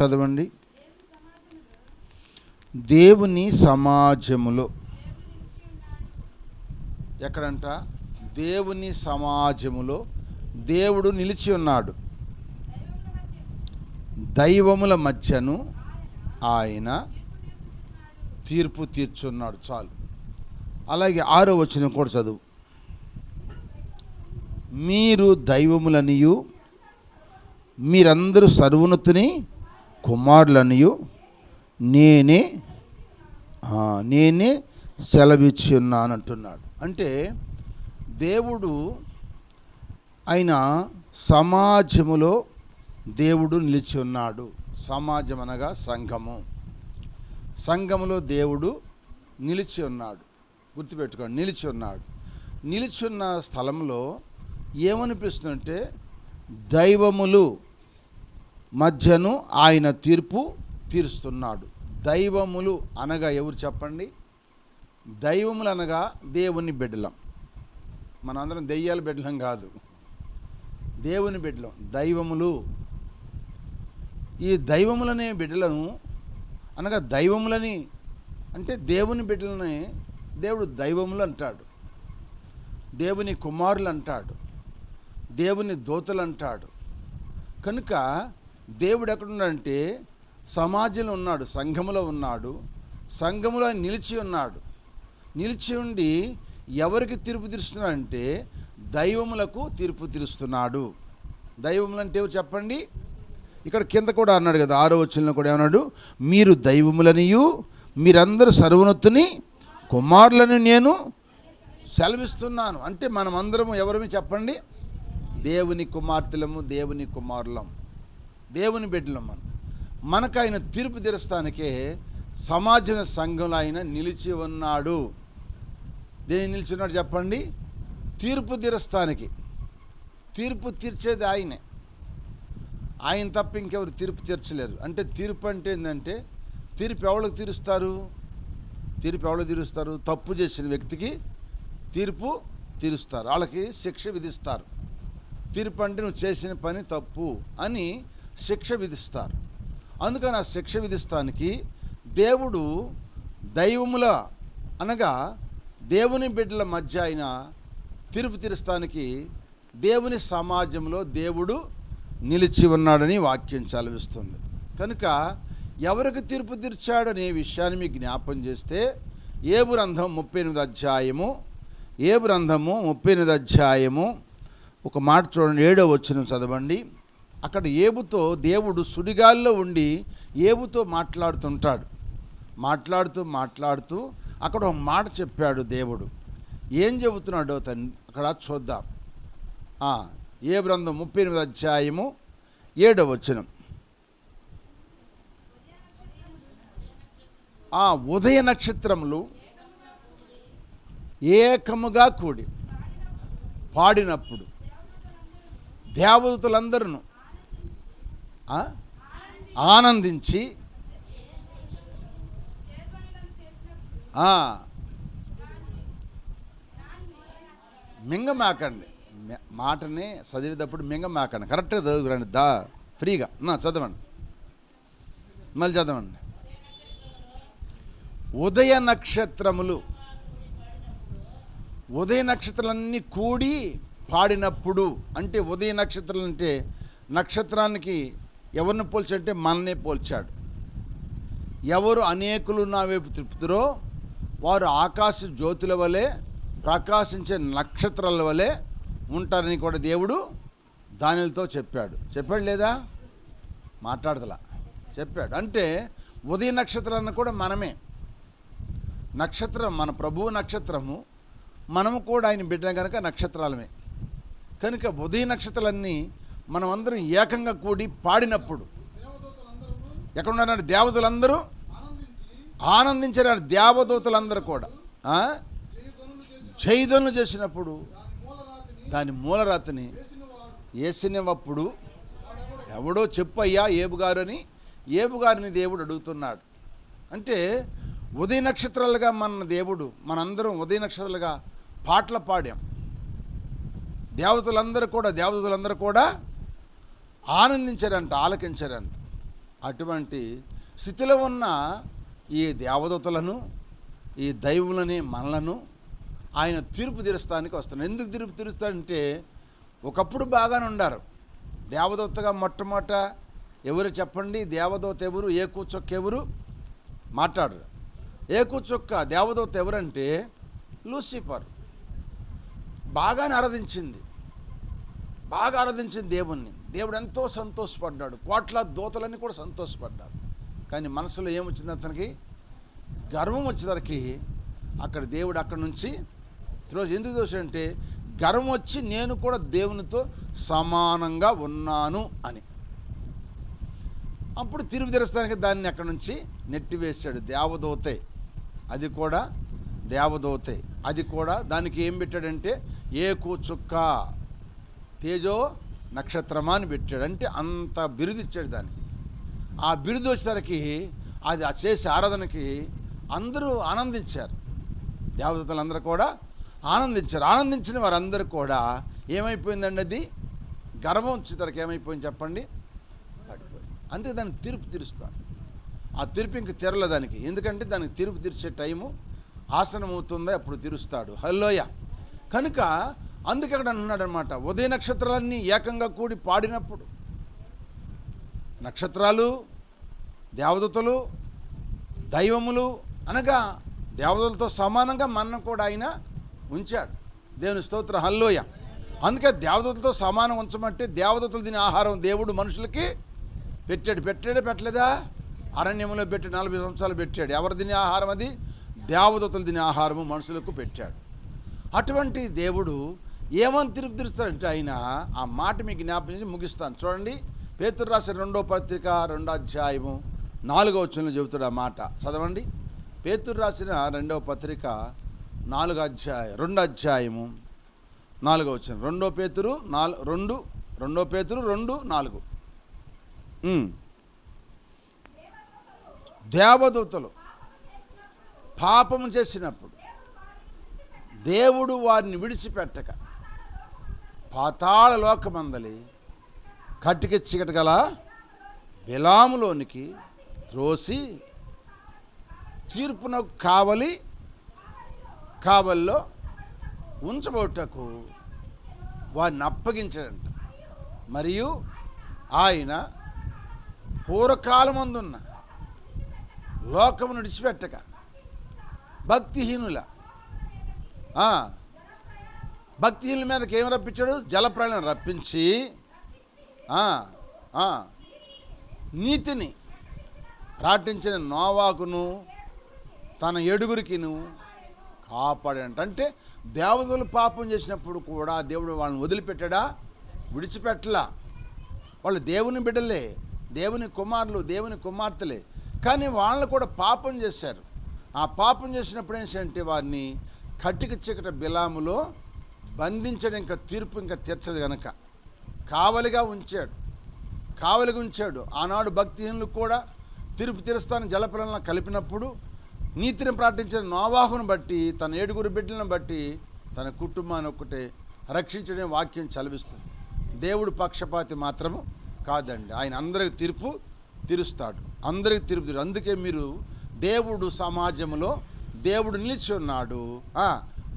చదవండి. దేవుని సమాజములో ఎక్కడంట? దేవుని సమాజములో దేవుడు నిలిచి ఉన్నాడు. దైవముల మధ్యను ఆయన తీర్పు తీర్చున్నాడు. చాలు. అలాగే ఆరో వచ్చిన కూడా చదువు. మీరు దైవములనియు మీరందరూ సర్వోన్నతుని కుమారులనియు నేనే నేనే సెలవిచ్చి ఉన్నాను అంటున్నాడు అంటే దేవుడు ఆయన సమాజములో దేవుడు నిలిచి ఉన్నాడు సమాజం అనగా సంఘము. సంఘములో దేవుడు నిలిచి ఉన్నాడు గుర్తుపెట్టుకోండి నిలిచి ఉన్నాడు నిలిచున్న స్థలంలో ఏమనిపిస్తుందంటే దైవములు మధ్యను ఆయన తీర్పు తీరుస్తున్నాడు. దైవములు అనగా ఎవరు చెప్పండి? దైవములు అనగా దేవుని బిడ్డలం. మనందరం దెయ్యాల బిడ్డలం కాదు. దేవుని బిడ్డలం దైవములు. ఈ దైవములనే బిడ్డలను అనగా దైవములని అంటే దేవుని బిడ్డలని దేవుడు దైవములు అంటాడు. దేవుని కుమారులు అంటాడు. దేవుని దోతలు అంటాడు. కనుక దేవుడు ఎక్కడున్నాడంటే సమాజంలో ఉన్నాడు సంఘములో ఉన్నాడు సంఘములో నిలిచి ఉన్నాడు. నిలిచి ఉండి ఎవరికి తీర్పు తీరుస్తున్నాడంటే దైవములకు తీర్పు తీరుస్తున్నాడు. దైవములు అంటే చెప్పండి? ఇక్కడ కింద కూడా అన్నాడు కదా ఆరో వచ్చిన కూడా ఏమన్నాడు? మీరు దైవములనియు మీరందరూ సర్వనొత్తుని కుమారులను నేను సెలవిస్తున్నాను. అంటే మనమందరము ఎవరమి చెప్పండి? దేవుని కుమార్తెలము దేవుని కుమారులం. దేవుని బిడ్డలం మనం. మనకు ఆయన తీర్పు తీరుస్తానికే సమాజ సంఘంలో ఆయన నిలిచి ఉన్నాడు. దేని నిలిచి ఉన్నాడు చెప్పండి? తీర్పు తీరుస్తానికి. తీర్పు తీర్చేది ఆయనే. ఆయన తప్ప ఇంకెవరు తీర్పు తీర్చలేరు. అంటే తీర్పు అంటే ఏంటంటే తీర్పు ఎవరికి తీరుస్తారు? తీర్పు ఎవరికి తీరుస్తారు? తప్పు చేసిన వ్యక్తికి తీర్పు తీరుస్తారు. వాళ్ళకి శిక్ష విధిస్తారు. తీర్పు అంటే నువ్వు చేసిన పని తప్పు అని శిక్ష విధిస్తారు. అందుకని ఆ శిక్ష విధిస్తానికి దేవుడు దైవముల అనగా దేవుని బిడ్డల మధ్య ఆయన తీర్పు తీరుస్తానికి దేవుని సమాజంలో దేవుడు నిలిచి ఉన్నాడని వాక్యం చలవిస్తుంది కనుక ఎవరికి తీర్పు తీర్చాడనే విషయాన్ని మీకు జ్ఞాపం చేస్తే ఏ గ్రంథం ముప్పై ఎనిమిది అధ్యాయము ఏ గ్రంథము ముప్పై ఎనిమిది అధ్యాయము ఒక మాట చూడండి ఏడో వచ్చిన చదవండి. అక్కడ ఏబుతో దేవుడు సుడిగాల్లో ఉండి ఏబుతో మాట్లాడుతుంటాడు. మాట్లాడుతూ మాట్లాడుతూ అక్కడ ఒక మాట చెప్పాడు దేవుడు. ఏం చెబుతున్నాడో తను అక్కడ చూద్దాం. ఏ బృందం ముప్పై ఎనిమిది అధ్యాయము ఏడో వచనం. ఆ ఉదయ నక్షత్రములు ఏకముగా కూడి పాడినప్పుడు దేవదూతలందరూ ఆనందించి మింగమాకండి. మాటని చదివేటప్పుడు మింగమాకండి. కరెక్ట్గా చదువుకురండి. దా ఫ్రీగా. నా చదవండి. మళ్ళీ చదవండి. ఉదయ నక్షత్రములు. ఉదయ నక్షత్రాలన్నీ కూడి పాడినప్పుడు అంటే ఉదయ నక్షత్రాలు అంటే నక్షత్రానికి ఎవరిని పోల్చాడంటే మననే పోల్చాడు. ఎవరు అనేకులు నా వైపు తిప్పుతురో వారు ఆకాశ జ్యోతుల వలె ప్రకాశించే నక్షత్రాల వలె ఉంటారని కూడా దేవుడు దానిలతో చెప్పాడు. చెప్పాడు లేదా? మాట్లాడదలా చెప్పాడు. అంటే ఉదయ నక్షత్రాన్ని కూడా మనమే. నక్షత్రం మన ప్రభువు నక్షత్రము మనము కూడా ఆయన బిడ్డ కనుక నక్షత్రాలమే. కనుక ఉదయ నక్షత్రాలన్నీ మనమందరం ఏకంగా కూడి పాడినప్పుడు. ఎక్కడ ఉన్నారంటే దేవతలందరూ ఆనందించారు దేవదూతలందరూ కూడా. ఆ? చేసినప్పుడు దాని మూలరాతిని వేసినప్పుడు ఎవడో చెప్పయ్యా ఏబుగారు అని ఏబుగారిని దేవుడు అడుగుతున్నాడు. అంటే ఉదయ నక్షత్రాలుగా మన దేవుడు మనందరం ఉదయ నక్షత్రాలుగా పాటలు పాడాం. దేవతలందరూ కూడా దేవతలందరూ కూడా ఆనందించారంట ఆలకించారంట. అటువంటి స్థితిలో ఉన్న ఈ దేవదూతలను ఈ దైవులని మనలను ఆయన తీర్పు తీరుస్తానికి వస్తాడు ఎందుకు తీర్పు తీరుస్తాడంటే ఒకప్పుడు బాగానే ఉండారు. దేవదూతగా మొట్టమొదట ఎవరు చెప్పండి? దేవదూత ఎవరు? ఏ కూచొక్క ఎవరు? మాట్లాడరు. ఏ కూచొక్క దేవదూత ఎవరంటే లూసిఫర్. బాగానే ఆరాధించింది. బాగా ఆరాధించింది దేవుణ్ణి. దేవుడు ఎంతో సంతోషపడ్డాడు. కోట్ల దూతలన్నీ కూడా సంతోషపడ్డారు. కానీ మనసులో ఏమొచ్చింది అతనికి? గర్వం వచ్చేసరికి అక్కడ దేవుడు అక్కడ నుంచి ఈరోజు ఎందుకు దోషంటే గర్వం వచ్చి నేను కూడా దేవునితో సమానంగా ఉన్నాను అని. అప్పుడు తిరుగు తెరుస్తానికి దాన్ని అక్కడ నుంచి నెట్టివేశాడు దేవదోతే. అది కూడా దేవదోతే. అది కూడా దానికి ఏం పెట్టాడంటే ఏ కూచుక్క తేజో నక్షత్రమా అని పెట్టాడు. అంటే అంత బిరుదు ఇచ్చాడు దానికి. ఆ బిరుదు వచ్చేసరికి అది ఆ చేసే ఆరాధనకి అందరూ ఆనందించారు. దేవతలందరూ కూడా ఆనందించారు. ఆనందించిన వారందరూ కూడా ఏమైపోయిందండి అది? గర్వం వచ్చేసరికి ఏమైపోయింది చెప్పండి? పడిపోయింది. అందుకే దానికి తీర్పు తీరుస్తాను ఆ తీర్పు ఇంక తీరలే దానికి. ఎందుకంటే దానికి తీర్పు తీర్చే టైము ఆసనం అవుతుందో అప్పుడు తీరుస్తాడు. హల్లోయ కనుక అందుకే అక్కడ అన్నాడనమాట ఉదయ నక్షత్రాలన్నీ ఏకంగా కూడి పాడినప్పుడు నక్షత్రాలు దేవదతలు దైవములు అనగా దేవతలతో సమానంగా మనం కూడా ఆయన ఉంచాడు. దేవుని స్తోత్ర హల్లోయ అందుకే దేవదతలతో సమానం ఉంచమంటే దేవదతలు తినే ఆహారం దేవుడు మనుషులకి పెట్టాడు. పెట్టాడే పెట్టలేదా? అరణ్యంలో పెట్టి నలభై సంవత్సరాలు పెట్టాడు. ఎవరు తినే ఆహారం అది? దేవదతలు తినే ఆహారము మనుషులకు పెట్టాడు. అటువంటి దేవుడు ఏమని తిరుపు తీరుస్తారంటే ఆయన ఆ మాట మీకు జ్ఞాపకం చేసి ముగిస్తాను. చూడండి పేతురు రాసిన రెండో పత్రిక రెండో అధ్యాయము నాలుగో వచ్చిన చెబుతాడు ఆ మాట. చదవండి. పేతురు రాసిన రెండవ పత్రిక నాలుగో అధ్యాయం రెండో అధ్యాయము నాలుగో వచ్చిన రెండో పేతురు నాలుగు రెండు రెండో పేతురు రెండు నాలుగు. దేవదూతలు పాపము చేసినప్పుడు దేవుడు వారిని విడిచిపెట్టక పాతాళ లోకమందలి కట్టికి చీకటి గల బిలాములోనికి త్రోసి తీర్పున కావలి కావల్లో ఉంచబోటకు వారిని అప్పగించాడంట. మరియు ఆయన పూర్వకాలమందున్న లోకమును విడిచిపెట్టక భక్తిహీనుల భక్తిహీనుల మీదకి ఏం రప్పించాడు? జలప్రళయం రప్పించి నీతిని ప్రార్థించిన నోవాకును తన ఏడుగురికిను కాపాడంట అంటే దేవతలు పాపం చేసినప్పుడు కూడా దేవుడు వాళ్ళని వదిలిపెట్టడా? విడిచిపెట్టలా. వాళ్ళు దేవుని బిడ్డలే దేవుని కుమారులు దేవుని కుమార్తెలే. కానీ వాళ్ళు కూడా పాపం చేశారు. ఆ పాపం చేసినప్పుడు ఏంటంటే వారిని కట్టిక చీకట బిలాములో బంధించడం ఇంకా తీర్పు ఇంకా తీర్చదు గనక. కావలిగా ఉంచాడు. కావలిగా ఉంచాడు. ఆనాడు భక్తిహీనులు కూడా తీర్పు తీరుస్తాను జలపిల్లలను కలిపినప్పుడు నీతిని ప్రార్థించిన నోవాహును బట్టి తన ఏడుగురు బిడ్డలను బట్టి తన కుటుంబాన్ని ఒక్కటే రక్షించడం వాక్యం చలవిస్తుంది దేవుడు పక్షపాతి మాత్రము కాదండి. ఆయన అందరికి తీర్పు తీరుస్తాడు. అందరికి తీర్పు తీరు. అందుకే మీరు దేవుడు సమాజంలో దేవుడు నిలిచి ఉన్నాడు.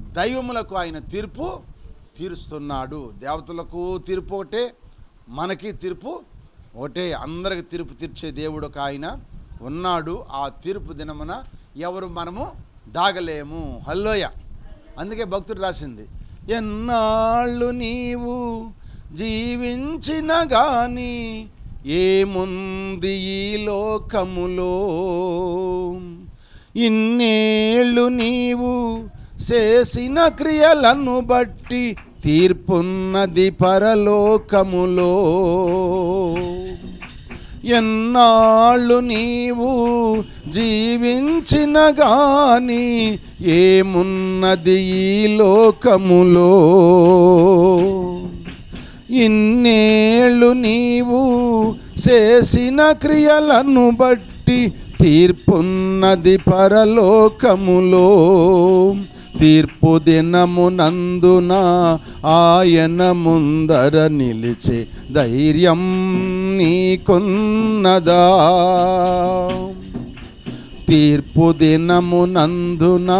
దైవములకు ఆయన తీర్పు తీరుస్తున్నాడు. దేవతలకు తీర్పు ఒకటే మనకి తీర్పు ఒకటే. అందరికి తీర్పు తీర్చే దేవుడు ఒక ఆయన ఉన్నాడు. ఆ తీర్పు దినమున ఎవరు మనము దాగలేము. హల్లోయ అందుకే భక్తుడు రాసింది ఎన్నాళ్ళు నీవు జీవించిన గాని ఏముంది ఈ లోకములో? ఇన్నేళ్ళు నీవు చేసిన క్రియలను బట్టి తీర్పున్నది పరలోకములో. ఎన్నాళ్ళు నీవు జీవించిన గాని ఏమున్నది ఈ లోకములో? ఇన్నేళ్ళు నీవు చేసిన క్రియలను బట్టి తీర్పున్నది పరలోకములో. తీర్పు దినమునందున ఆయన ముందర నిలిచే ధైర్యం నీకున్నదా? తీర్పు దినమునందున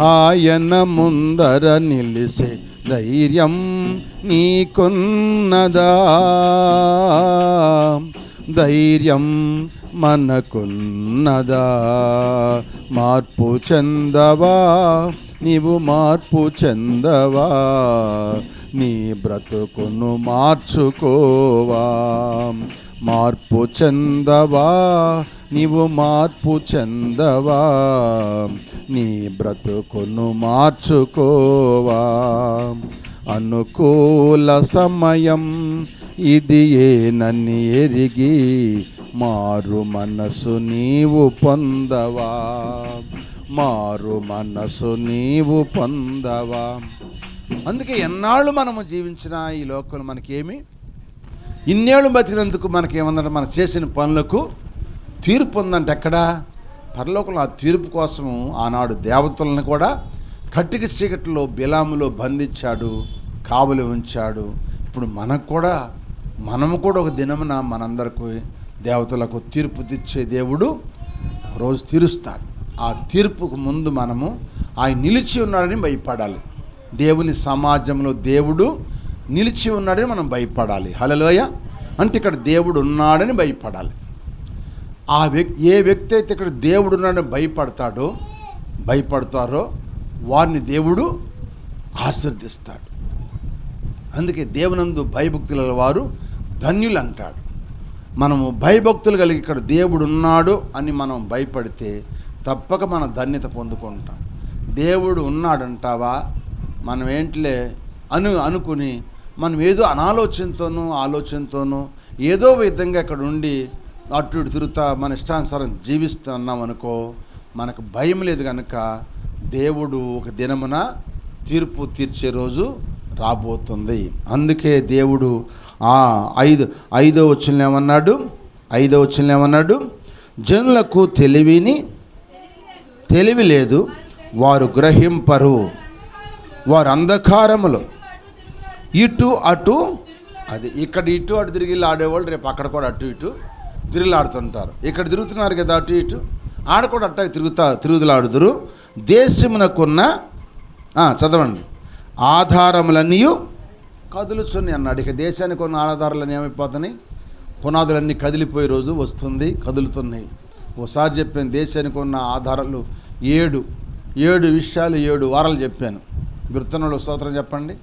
ఆయన ముందర నిలిచే ధైర్యం నీకున్నదా? ధైర్యం మనకున్నదా. మార్పు చెందవా? నీవు మార్పు చెందవా? నీ బ్రతుకును మార్చుకోవా? మార్పు చెందవా? నీవు మార్పు చెందవా? నీ బ్రతుకును మార్చుకోవా? అనుకూల సమయం ఇది ఏనని ఎరిగి మారు మనసు నీవు పొందవా? మారు మనసు నీవు పొందవా? అందుకే ఎన్నాళ్ళు మనము జీవించిన ఈ లోకంలో మనకేమి? ఇన్నేళ్ళు బతికినందుకు మనకేమన్నా మనం చేసిన పనులకు తీర్పు ఉందంటే ఎక్కడా? పరలోకంలో ఆ తీర్పు కోసము ఆనాడు దేవతలను కూడా కట్టిక చీకటిలో బిలాములో బంధించాడు. కావలి ఉంచాడు. ఇప్పుడు మనకు కూడా మనము కూడా ఒక దినమున మనందరికి దేవతలకు తీర్పు తెచ్చే దేవుడు రోజు తీరుస్తాడు. ఆ తీర్పుకు ముందు మనము ఆయన నిలిచి ఉన్నాడని భయపడాలి. దేవుని సమాజంలో దేవుడు నిలిచి ఉన్నాడని మనం భయపడాలి. హలలోయ అంటే ఇక్కడ దేవుడు ఉన్నాడని భయపడాలి. ఆ వ్యక్తి ఏ వ్యక్తి అయితే ఇక్కడ దేవుడు ఉన్నాడని భయపడతాడో భయపడతారో వారిని దేవుడు ఆశీర్దిస్తాడు అందుకే దేవునందు భయభక్తుల వారు ధన్యులు అంటాడు మనము భయభక్తులు కలిగి ఇక్కడ దేవుడు ఉన్నాడు అని మనం భయపడితే తప్పక మన ధన్యత పొందుకుంటాం. దేవుడు ఉన్నాడంటావా? మనం ఏంటిలే? అను అనుకుని మనం ఏదో అనాలోచనతోనూ ఆలోచనతోనూ ఏదో విధంగా ఇక్కడ ఉండి అటు ఇటు తిరుగుతా మన ఇష్టానుసారం జీవిస్తున్నాం అనుకో మనకు భయం లేదు కనుక దేవుడు ఒక దినమున తీర్పు తీర్చే రోజు రాబోతుంది. అందుకే దేవుడు ఆ ఐదు ఐదో వచ్చిన ఏమన్నాడు? ఐదో వచ్చిన ఏమన్నాడు? జనులకు తెలివిని తెలివి లేదు వారు గ్రహింపరు. వారు అంధకారములో. ఇటు అటు అది ఇక్కడ ఇటు అటు తిరిగి ఆడేవాళ్ళు రేపు అక్కడ కూడా అటు ఇటు తిరుగులాడుతుంటారు ఇక్కడ తిరుగుతున్నారు కదా అటు ఇటు ఆడ కూడా అట్ట తిరుగుతా తిరుగుదలాడుదురు. దేశమునకున్న చదవండి. ఆధారములన్నీ కదులుచున్నాయి అన్నాడు. ఇక దేశానికి ఉన్న ఆధారాలన్నీ ఏమైపోతున్నాయి? పునాదులన్నీ కదిలిపోయే రోజు వస్తుంది కదులుతున్నాయి. ఒకసారి చెప్పాను దేశానికి ఉన్న ఆధారాలు ఏడు ఏడు విషయాలు ఏడు వారాలు చెప్పాను. గుర్తున్న స్తోత్రం చెప్పండి.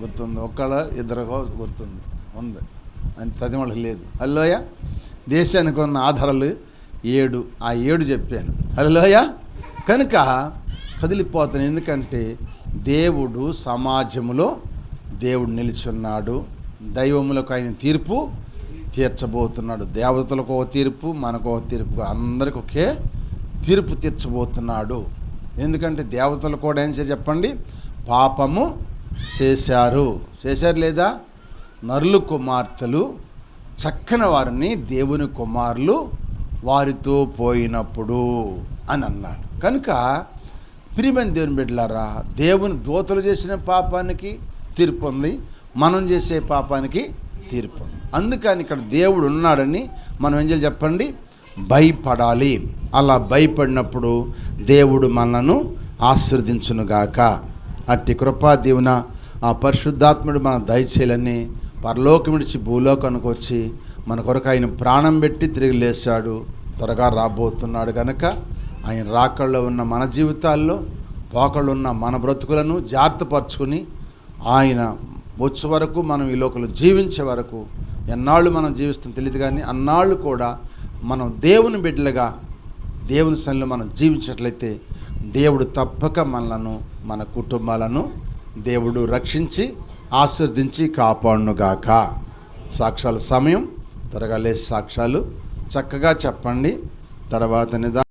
గుర్తుంది. ఒక్కళ్ళ ఇద్దరు గుర్తుంది. ఉంది. అంత అది లేదు. హలోయ దేశానికి ఉన్న ఆధారాలు ఏడు. ఆ ఏడు చెప్పాను. హలోయ కనుక కదిలిపోతాను ఎందుకంటే దేవుడు సమాజములో దేవుడు నిలిచున్నాడు. దైవములకు ఆయన తీర్పు తీర్చబోతున్నాడు. దేవతలకు ఒక తీర్పు మనకు ఒక తీర్పు అందరికి ఒకే తీర్పు తీర్చబోతున్నాడు. ఎందుకంటే దేవతలు కూడా ఏం చెప్పండి? పాపము చేశారు. చేశారు లేదా? నరులు కుమార్తెలు చక్కని వారిని దేవుని కుమారులు వారితో పోయినప్పుడు అని అన్నాడు. కనుక ప్రియమైన దేవుని బిడ్డలారా దేవుని దూతలు చేసిన పాపానికి తీర్పు ఉంది మనం చేసే పాపానికి తీర్పు ఉంది. అందుకని ఇక్కడ దేవుడు ఉన్నాడని మనం ఏం చేయాలి చెప్పండి? భయపడాలి. అలా భయపడినప్పుడు దేవుడు మనలను ఆశీర్దించునుగాక అట్టి కృపా దీవున ఆ పరిశుద్ధాత్ముడు మన దయచేయాలని పరలోకం విడిచి భూలోకానికి వచ్చి మన కొరకు ఆయన ప్రాణం పెట్టి తిరిగి లేచాడు త్వరగా రాబోతున్నాడు కనుక ఆయన రాకల్లో ఉన్న మన జీవితాల్లో పోకళ్ళు ఉన్న మన బ్రతుకులను జాగ్రత్తపరచుకుని ఆయన వచ్చే వరకు మనం ఈ లోకంలో జీవించే వరకు ఎన్నాళ్ళు మనం జీవిస్తాం తెలియదు కానీ అన్నాళ్ళు కూడా మనం దేవుని బిడ్డలుగా దేవుని సన్నిలో మనం జీవించినట్లయితే దేవుడు తప్పక మనలను మన కుటుంబాలను దేవుడు రక్షించి ఆశీర్దించి కాపాడునుగాక. సాక్ష్యాల సమయం త్వరగా లేచి సాక్ష్యాలు చక్కగా చెప్పండి. తర్వాత నిదా